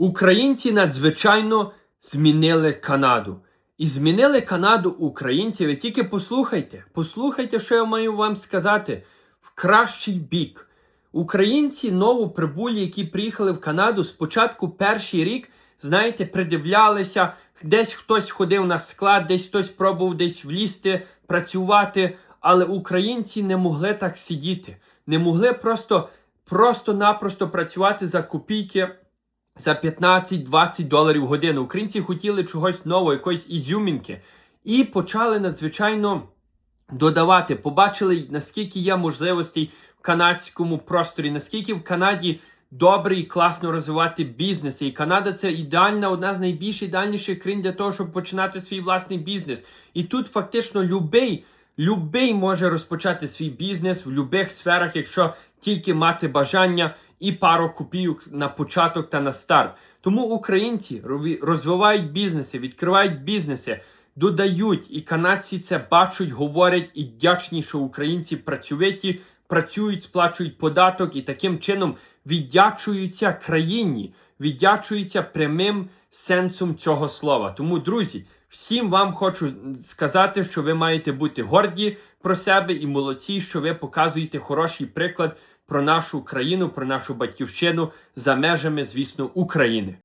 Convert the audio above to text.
Українці надзвичайно змінили Канаду. І змінили Канаду українці. Ви тільки послухайте, послухайте, що я маю вам сказати в кращий бік. Українці новоприбулі, які приїхали в Канаду, спочатку перший рік, знаєте, придивлялися, десь хтось ходив на склад, десь хтось пробував десь влізти, працювати. Але українці не могли так сидіти, не могли просто просто-напросто працювати за копійки за 15-20 доларів годину. Українці хотіли чогось нового, якоїсь ізюмінки, і почали надзвичайно додавати. Побачили, наскільки є можливостей в канадському просторі, наскільки в Канаді добре і класно розвивати бізнеси. І Канада це ідеальна, одна з найбільш ідеальніших країн для того, щоб починати свій власний бізнес. І тут фактично любий. Любий може розпочати свій бізнес в будь-яких сферах, якщо тільки мати бажання і пару копійок на початок та на старт. Тому українці розвивають бізнеси, відкривають бізнеси, додають, і канадці це бачать, говорять і вдячні, що українці працьовиті, працюють, сплачують податок і таким чином віддячуються країні, віддячуються прямим сенсом цього слова. Тому, друзі, всім вам хочу сказати, що ви маєте бути горді про себе і молодці, що ви показуєте хороший приклад про нашу країну, про нашу батьківщину за межами, звісно, України.